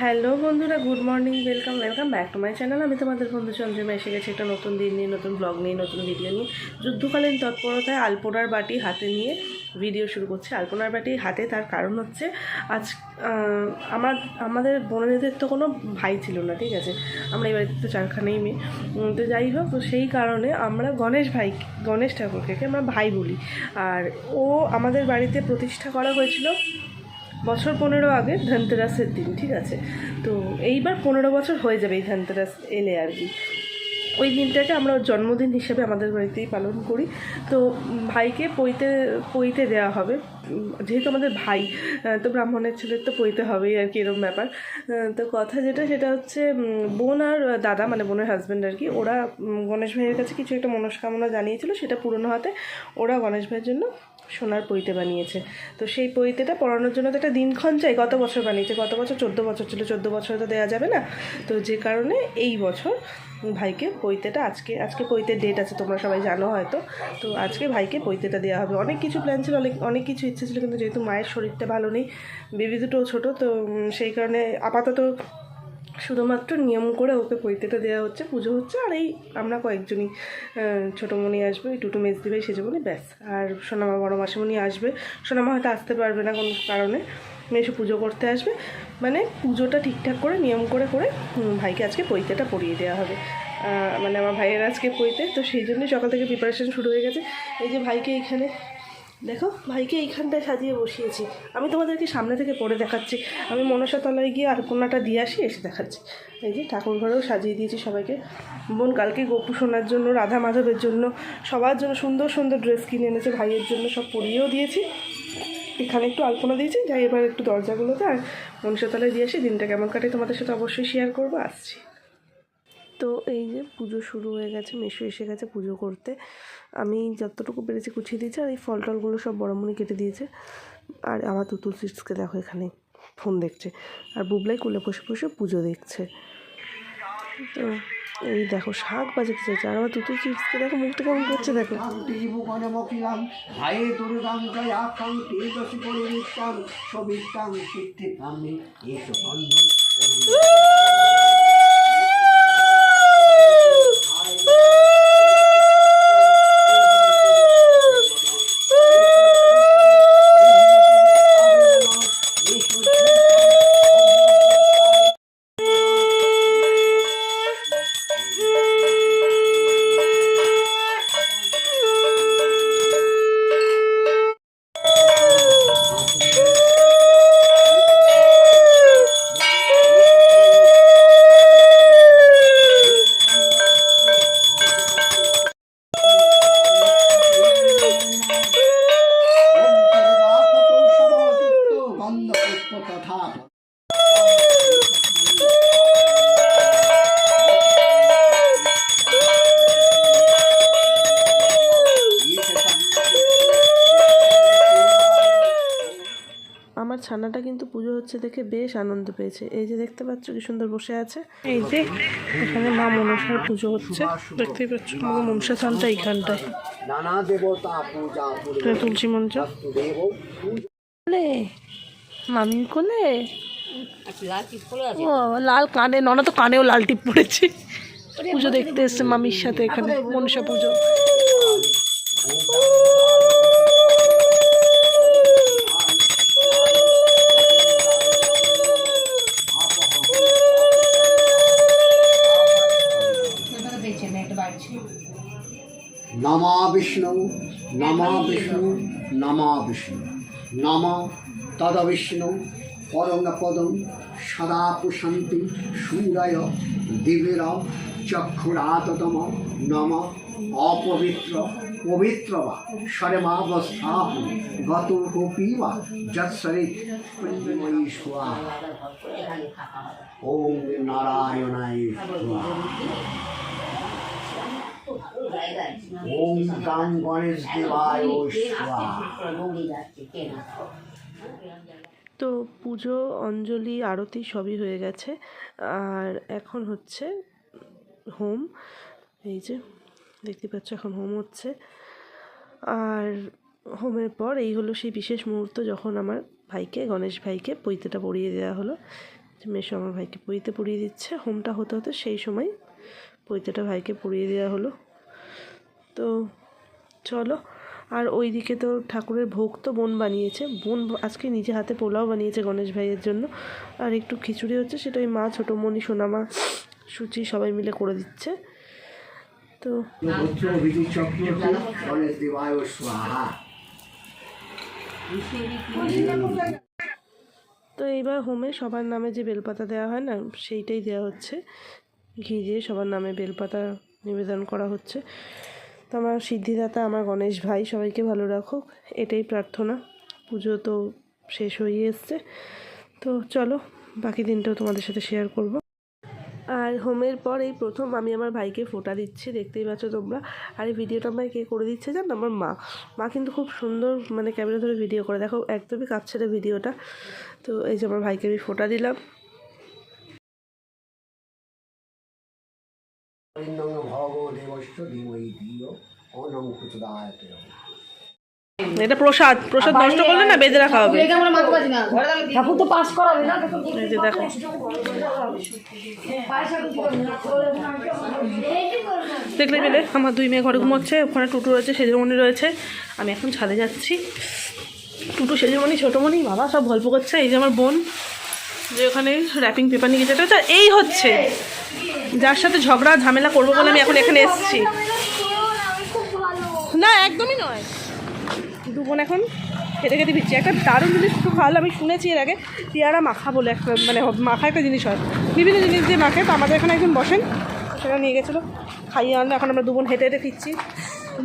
Hello বন্ধুরা, good morning, welcome welcome back to my channel. আমি তোমাদের বন্ধু চন্দ্রিমা, এসে গেছি একটা নতুন দিন নিয়ে, নতুন ব্লগ নিয়ে, নতুন ভিডিও নিয়ে। যুদ্ধকালীন তৎপরতায় আলপনার বাটি হাতে নিয়ে ভিডিও শুরু করছে। আলপনার বাটি হাতে, তার কারণ হচ্ছে আজ আমার, আমাদের বোনেদের তো কোনো ভাই ছিল না, ঠিক আছে? আমরা এই বাড়িতে তো চারখানেই মেয়ে। তো যাই হোক, তো সেই কারণে আমরা গণেশ ভাই, গণেশ ঠাকুরকে আমরা ভাই বলি। আর ও আমাদের বাড়িতে প্রতিষ্ঠা করা হয়েছিল বছর পনেরো আগে ধনতেরাসের দিন, ঠিক আছে? তো এইবার পনেরো বছর হয়ে যাবে এই ধনতেরাস এলে আর কি। ওই দিনটাকে আমরা জন্মদিন হিসেবে আমাদের বাড়িতেই পালন করি। তো ভাইকে পইতে পইতে দেওয়া হবে। যেহেতু আমাদের ভাই তো ব্রাহ্মণের ছেলের তো পইতে হবেই আর কি, এরকম ব্যাপার। তো কথা যেটা, সেটা হচ্ছে বোন আর দাদা মানে বোনের হাজব্যান্ড আর কি, ওরা গণেশ ভাইয়ের কাছে কিছু একটা মনস্কামনা জানিয়েছিল, সেটা পূরণ হতে ওরা গণেশ ভাইয়ের জন্য সোনার পইতে বানিয়েছে। তো সেই পইতেটা পড়ানোর জন্য তো একটা দিনক্ষণ চাই, কত বছর বানিয়েছে? গত বছর? চোদ্দ বছর ছিল, চোদ্দ বছর তো দেওয়া যাবে না। তো যে কারণে এই বছর ভাইকে পৈতেটা আজকে আজকে পৈতের ডেট আছে, তোমরা সবাই জানো হয়তো। তো আজকে ভাইকে পৈতেটা দেওয়া হবে। অনেক কিছু প্ল্যান ছিল, অনেক অনেক কিছু ইচ্ছে ছিল, কিন্তু যেহেতু মায়ের শরীরটা ভালো নেই বেবি দুটোও ছোটো, তো সেই কারণে আপাতত শুধুমাত্র নিয়ম করে ওকে পৈতেটা দেওয়া হচ্ছে, পুজো হচ্ছে, আর এই আমরা কয়েকজনই ছোটোমণি আসবে, এই টুটু মেজদি ভাই, সেজমণি, ব্যাস। আর সোনামা, বড় মাসিমণি আসবে। সোনামা হয়তো আসতে পারবে না কোনো কারণে, এসে পুজো করতে আসবে। মানে পুজোটা ঠিকঠাক করে, নিয়ম করে করে ভাইকে আজকে পৈতেটা পরিয়ে দেওয়া হবে। মানে আমার ভাইয়ের আজকে পৈতে, তো সেই জন্যই সকাল থেকে প্রিপারেশন শুরু হয়ে গেছে। এই যে ভাইকে এইখানে দেখো ভাইকে এইখানটায় সাজিয়ে বসিয়েছি। আমি তোমাদেরকে সামনে থেকে পড়ে দেখাচ্ছি। আমি মনসা তলায় গিয়ে আলপনাটা দিয়ে আসি, এসে দেখাচ্ছি। এই যে ঠাকুর ঘরেও সাজিয়ে দিয়েছি সবাইকে। বোন, কালকে গপু সোনার জন্য, রাধা মাধবের জন্য, সবার জন্য সুন্দর সুন্দর ড্রেস কিনে এনেছে, ভাইয়ের জন্য সব পরিয়েও দিয়েছি। এখানে একটু আলপনা দিয়েছি, যাই এবার একটু দরজাগুলোতে আর মনসা তলায় দিয়ে আসি। দিনটা কেমন কাটে তোমাদের সাথে অবশ্যই শেয়ার করব। আসছি। তো এই যে পুজো শুরু হয়ে গেছে, মেশো এসে গেছে পুজো করতে। আমি যতটুকু পেরেছি গুছিয়ে দিয়েছি আর এই ফল টলগুলো সব বড়মনি কেটে দিয়েছে। আর আমার তুতুল সিটসকে দেখো এখানে ফোন দেখছে। আর বুবলাই কুলে বসে বসে পুজো দেখছে। তো এই দেখো শাক বাজাতে চাইছে আর আমার তুতুল সিটসকে দেখো মুখটা কেমন করছে দেখো। ছানাটা কিন্তু পুজো হচ্ছে দেখে বেশ আনন্দ পেয়েছে। এই যে দেখতে পাচ্ছ কি সুন্দর বসে আছে। এই যে এখানে মা মনসার পুজো হচ্ছে। দেখতেই পাচ্ছ মা মনসা থানটা এইখানটায়। নানা দেবতা পূজা তুলসী মঞ্চ। দেব। কোলে? মামির কোলে? ও লাল কানে ননা তো কানেও লাল টিপ পড়েছে। পুজো দেখতে এসছে মামির সাথে এখানে মনসা পুজো। নমা বিষ্ণু নমা বিষ্ণু নমা বিষ্ণু। নম তদ বিষ্ণু পদম, সদা পুষন্তি সূর্য দিবির চক্ষুরাততম, নম অপবিত্র, পবিত্র বা সরমাবস্থা গত কোপি বা, যৎসরে ওম নারায়ণায় তো পুজো, অঞ্জলি, আরতি সবই হয়ে গেছে। আর এখন হচ্ছে হোম। এই যে, দেখতে পাচ্ছ এখন হোম হচ্ছে। আর হোমের পর এই হলো সেই বিশেষ মুহূর্ত যখন আমার ভাইকে, গণেশ ভাইকে পৈতেটা পরিয়ে দেওয়া হলো। মেশো আমার ভাইকে পইতে পুড়িয়ে দিচ্ছে। হোমটা হতে হতে সেই সময় পৈতেটা ভাইকে পুড়িয়ে দেওয়া হলো। তো চলো। আর ওইদিকে তো ঠাকুরের ভোগ তো বোন বানিয়েছে। বোন আজকে নিজে হাতে পোলাও বানিয়েছে গণেশ ভাইয়ের জন্য। আর একটু খিচুড়ি হচ্ছে সেটা ওই মা, ছোটো মণি, সোনামা, সুচি সবাই মিলে করে দিচ্ছে। তো তো এইবার হোমে সবার নামে যে বেলপাতা দেওয়া হয় না, সেইটাই দেওয়া হচ্ছে। ঘি দিয়ে সবার নামে বেলপাতা নিবেদন করা হচ্ছে। তো আমার সিদ্ধিদাতা, আমার গণেশ ভাই, সবাইকে ভালো রাখুক। এটাই প্রার্থনা। পুজো তো শেষ হয়ে এসছে। তো চলো, বাকি দিনটাও তোমাদের সাথে শেয়ার করব। আর হোমের পর এই প্রথম আমি আমার ভাইকে ফোটা দিচ্ছি, দেখতেই পাচ্ছ তোমরা। আর এই ভিডিওটা আমায় কে করে দিচ্ছে জান? আমার মা। মা কিন্তু খুব সুন্দর মানে ক্যামেরা ধরে ভিডিও করে। দেখো, একদমই কাঁপছে না ভিডিওটা। তো এই যে আমার ভাইকে আমি ফোটা দিলাম। অরিন্দং দেবস্য ধীমহি ধিয় অনং প্রচোদয়াতে এটা প্রসাদ প্রসাদ নষ্ট করলে না বেঁধে রাখা হবে? ঠাকুর তো পাস করাবে না তখন এই যে দেখো। দেখলে পেলে আমার দুই মেয়ে ঘরে ঘুমোচ্ছে ওখানে টুটু রয়েছে সেজমণি রয়েছে। আমি এখন ছাদে যাচ্ছি। টুটু সেজমণি ছোটোমণি বাবা সব গল্প করছে। এই যে আমার বোন যে ওখানে র্যাপিং পেপার নিয়ে। আর এই হচ্ছে। যার সাথে ঝগড়া, ঝামেলা করব বলে আমি এখন এখানে এসেছি। না, একদমই নয়। দু বোন এখন খেতে খেতে দিচ্ছি একটা দারুণ জিনিস খুব ভালো, আমি শুনেছি এর আগে, পেয়ারা মাখা বলে একটা মানে মাখা একটা জিনিস হয়। বিভিন্ন জিনিস দিয়ে মাখে, তো আমাদের এখানে একজন বসেন, সেটা নিয়ে গেছিল, খাইয়ে আনলো, এখন আমরা দু বোন হেঁটে হেঁটে ফিরছি।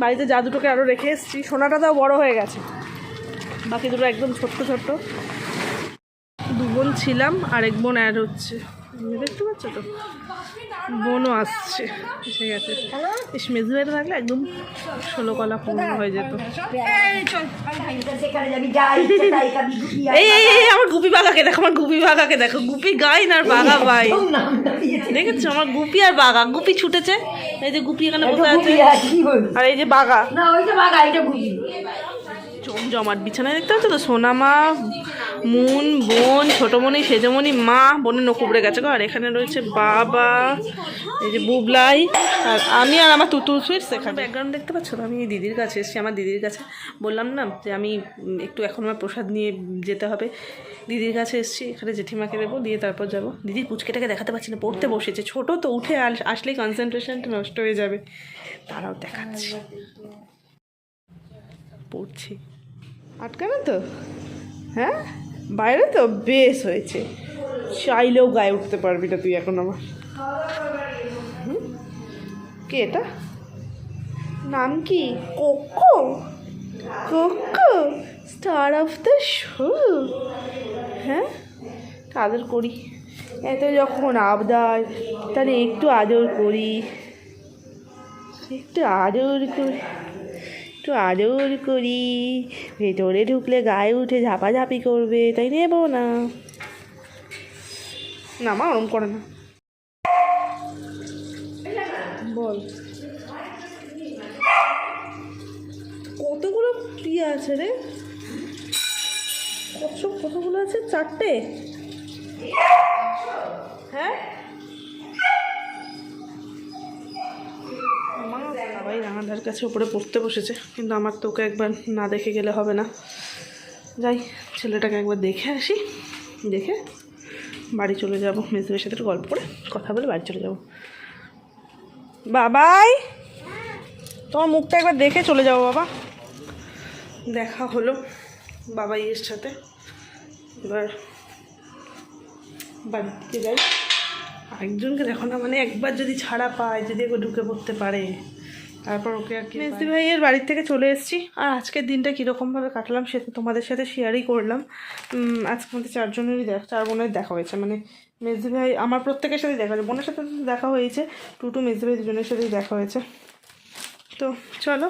বাড়িতে যা দুটোকে আরও রেখে এসেছি। সোনাটা তাও বড় হয়ে গেছে। বাকি দুটো একদম ছোট্ট ছোট্ট। দু বোন ছিলাম আর এক বোন অ্যাড হচ্ছে। দেখতে পাচ্ছ তো? বোনও আসছে এসে গেছে। ইস মেজুয়াটা থাকলে একদম ষোলো কলা পূর্ণ হয়ে যেত। এই এই এই আমার গুপি বাঘাকে দেখো আমার গুপি বাঘাকে দেখো। গুপি গাই না আর বাঘা ভাই। দেখেছ? আমার গুপি আর বাঘা। গুপি ছুটেছে। এই যে গুপি এখানে বসে আছে। আর এই যে বাঘা। না ওইটা বাগা এটা গুটি চোখ জমাট বিছানায় দেখতে পাচ্ছ তো? সোনামা মুন বোন ছোটমণি সেজমণি মা বোনের উপড়ে গেছে গো। আর এখানে রয়েছে বাবা এই যে বুবলাই আর আমি আর আমার তুতুল সুইটস এখানে। ব্যাকগ্রাউন্ড দেখতে পাচ্ছ আমি দিদির কাছে এসেছি আমার দিদির কাছে। বললাম না যে আমি একটু এখন আমার প্রসাদ নিয়ে যেতে হবে। দিদির কাছে এসেছি এখানে জেঠিমাকে দেবো দিয়ে তারপর যাব। দিদির পুচকেটাকে দেখাতে পারছি না পড়তে বসেছে। ছোট তো উঠে আস- আসলেই কনসেন্ট্রেশনটা নষ্ট হয়ে যাবে। তারাও দেখাচ্ছি। পড়ছি। আটকানো তো? হ্যাঁ? বাইরে তো বেশ হয়েছে। চাইলেও গায়ে উঠতে পারবি না তুই এখন আমার? কে এটা? নাম কি? Coco? Coco? Star of the show হ্যাঁ? আদর করি। এত যখন আবদার, তাহলে একটু আদর করি। একটু আদর করি। একটু আদর করি। ভেতরে ঢুকলে গায়ে উঠে ঝাপাঝাপি করবে, তাই নেব না। না, মা ওরম করে না। বল। কতগুলো ইয়ে আছে রে? কত, কতগুলো আছে? চারটে? হ্যাঁ? সবাই রাঙাধার কাছে উপরে পড়তে বসেছে, কিন্তু আমার তো ওকে একবার না দেখে গেলে হবে না। যাই, ছেলেটাকে একবার দেখে আসি, দেখে বাড়ি চলে যাব, মেজদের সাথে গল্প করে কথা বলে বাড়ি চলে যাব। বাবাই! তোমার মুখটা একবার দেখে চলে যাব, বাবা। দেখা হলো বাবাই এর সাথে। এবার বাড়িতে যাই। আরেকজনকে দেখো না মানে একবার যদি ছাড়া পায়, যদি একবার ঢুকে পড়তে পারে। তারপর ওকে আর কি মেসদি ভাইয়ের বাড়ির থেকে চলে এসেছি। আর আজকের দিনটা কীরকমভাবে কাটালাম সেটা তোমাদের সাথে শেয়ারই করলাম। আজকে আমাদের চারজনেরই দেখা চার বোনের দেখা হয়েছে। মানে মেসদি ভাই আমার প্রত্যেকের সাথেই দেখা হয়েছে। বোনের সাথে দেখা হয়েছে টুটু মেসদি ভাই দুজনের সাথেই দেখা হয়েছে। তো চলো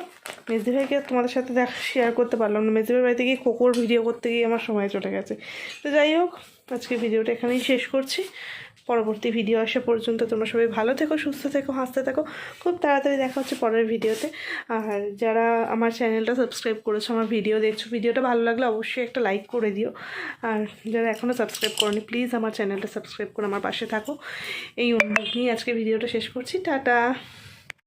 মেজদি ভাইকে তোমাদের সাথে দেখ শেয়ার করতে পারলাম না। মেজদি ভাইয়ের বাড়িতে গিয়ে কোকোর ভিডিও করতে গিয়ে আমার সময় চলে গেছে। তো যাই হোক আজকে ভিডিওটা এখানেই শেষ করছি। পরবর্তী ভিডিও আসা পর্যন্ত তোমরা সবাই ভালো থেকো, সুস্থ থেকো, হাসতে থাকো। খুব তাড়াতাড়ি দেখা হচ্ছে পরের ভিডিওতে আর যারা আমার চ্যানেলটা সাবস্ক্রাইব করেছ, আমার ভিডিও দেখছ ভিডিওটা ভালো লাগলে অবশ্যই একটা লাইক করে দিও। আর যারা এখনও সাবস্ক্রাইব করনি প্লিজ আমার চ্যানেলটা সাবস্ক্রাইব করে আমার পাশে থাকো। এই অনুরোধ নিয়ে আজকে ভিডিওটা শেষ করছি। টাটা!